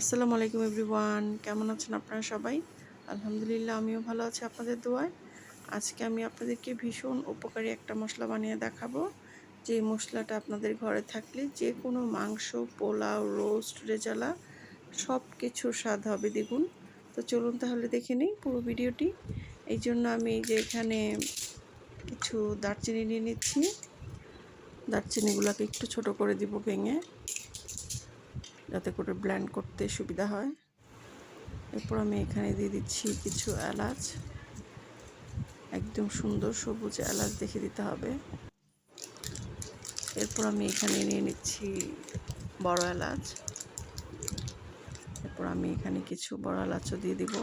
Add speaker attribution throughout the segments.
Speaker 1: আসসালামু আলাইকুম এভরিওয়ান। কেমন আছেন আপনারা সবাই? আলহামদুলিল্লাহ, আমিও ভালো আছি আপনাদের দোয়ায়। আজকে আমি আপনাদেরকে ভীষণ উপকারী একটা মশলা বানিয়ে দেখাবো। যে মশলাটা আপনাদের ঘরে থাকলে যে কোনো মাংস, পোলাও, রোস্ট, রেজালা সব কিছুর স্বাদ হবে দেখুন তো চলুন তাহলে দেখে নিই পুরো ভিডিওটি। এই জন্য আমি যে এখানে কিছু দারচিনি নিয়ে নিচ্ছি। দারচিনিগুলোকে একটু ছোট করে দিব ভেঙে। যাতে করে ব্ল্যান্ড করতে সুবিধা হয়। এরপর আমি এখানে দিয়ে দিচ্ছি কিছু এলাচ। একদম সুন্দর সবুজ এলাচ দেখে দিতে হবে। এরপর আমি এখানে নিয়ে নিচ্ছি বড় এলাচ। এরপর আমি এখানে কিছু বড় এলাচও দিয়ে দিব।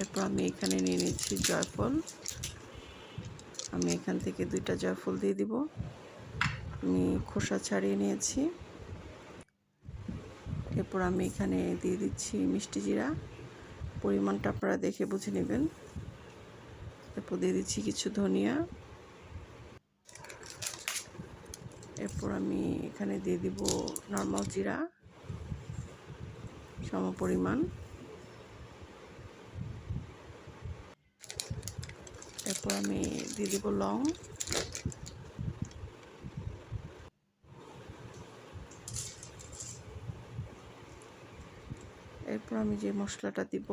Speaker 1: এরপর আমি এখানে নিয়ে নিচ্ছি জয়ফল। আমি এখান থেকে দুইটা জয়ফল দিয়ে দিব। আমি খোসা ছাড়িয়ে নিয়েছি। এরপর আমি এখানে দিয়ে দিচ্ছি মিষ্টি জিরা। পরিমাণটা আপনারা দেখে বুঝে নেবেন। এরপর দিয়ে দিচ্ছি কিছু ধনিয়া। এরপর আমি এখানে দিয়ে দিব নর্মাল জিরা। সম পরিমাণ। এরপর আমি দিয়ে দিব লং। এরপর আমি যে মশলাটা দিব,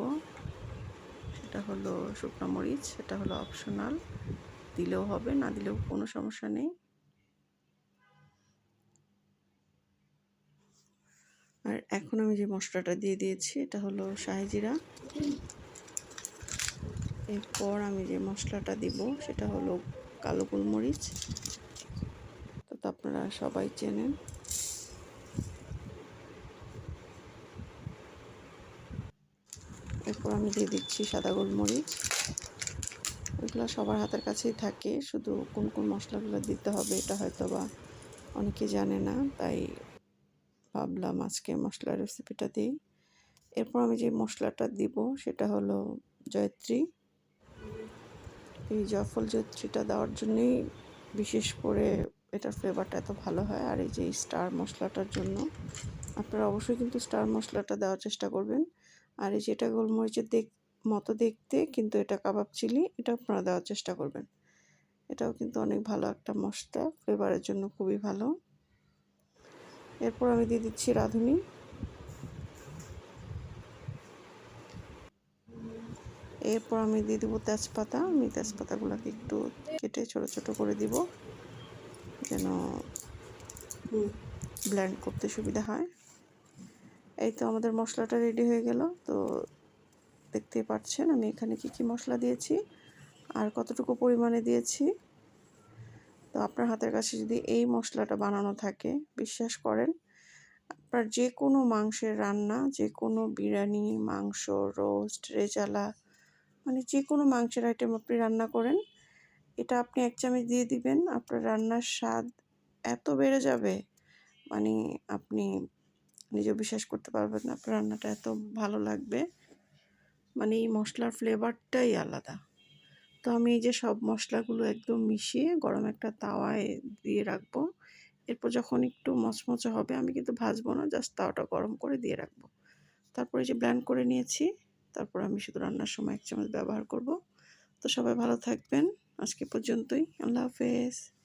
Speaker 1: সেটা হলো শুকনো মরিচ, সেটা হলো অপশনাল দিলেও হবে, না দিলেও কোনো সমস্যা নেই। আর এখন আমি যে মশলাটা দিয়ে দিয়েছি, এটা হলো শাহিজিরা এরপর আমি যে মশলাটা দিব, সেটা হলো কালো গোলমরিচ। তো আপনারা সবাই চেনেন। এরপর আমি দিয়ে দিচ্ছি সাদা গোলমরিচ। ওইগুলো সবার হাতের কাছেই থাকে, শুধু কোন কোন মশলাগুলো দিতে হবে এটা হয়তো বা অনেকে জানে না, তাই ভাবলাম আজকে মশলার রেসিপিটা দিই। এরপর আমি যে মশলাটা দিব, সেটা হলো জয়ত্রী। এই জয়ফল জয়ত্রীটা দেওয়ার জন্যই বিশেষ করে এটার ফ্লেভারটা এত ভালো হয় আর এই যে স্টার মশলাটার জন্য। আপনারা অবশ্যই কিন্তু স্টার মশলাটা দেওয়ার চেষ্টা করবেন। আর এই যেটা গোলমরিচের দেখ, মতো দেখতে কিন্তু এটা কাবাব চিলি, এটা আপনারা দেওয়ার চেষ্টা করবেন। এটাও কিন্তু অনেক ভালো একটা মশলা ফ্লেভারের জন্য খুবই ভালো। এরপর আমি দিয়ে দিচ্ছি রাঁধুনি। এরপর আমি দিয়ে দেবো তেজপাতা। আমি তেজপাতাগুলোকে একটু কেটে ছোট ছোট করে দিব, যেন ব্ল্যান্ড করতে সুবিধা হয়। এই তো আমাদের মশলাটা রেডি হয়ে গেল। তো দেখতেই পাচ্ছেন আমি এখানে কি কি মশলা দিয়েছি আর কতটুকু পরিমাণে দিয়েছি। তো আপনার হাতের কাছে যদি এই মশলাটা বানানো থাকে, বিশ্বাস করেন, আপনার যে কোনো মাংসের রান্না, যে কোনো বিরিয়ানি, মাংস রোস্ট রেজালা মানে যে কোনো মাংসের আইটেম আপনি রান্না করেন, এটা আপনি এক চামচ দিয়ে দিবেন, আপনার রান্নার স্বাদ এত বেড়ে যাবে মানে আপনি নিজেও বিশ্বাস করতে পারবেন না, আপনার রান্নাটা এত ভালো লাগবে। মানে এই মশলার ফ্লেভারটাই আলাদা। তো আমি এই যে সব মশলাগুলো একদম মিশিয়ে গরম একটা তাওয়ায় দিয়ে রাখব। এরপর যখন একটু মচমচে হবে, আমি কিন্তু ভাজবো না জাস্ট তাওয়াটা গরম করে দিয়ে রাখব। তারপরে যে ব্ল্যান্ড করে নিয়েছি তারপর আমি শুধু রান্নার সময় এক চামচ ব্যবহার করব। তো সবাই ভালো থাকবেন। আজকে পর্যন্তই। আল্লাহ হাফেজ।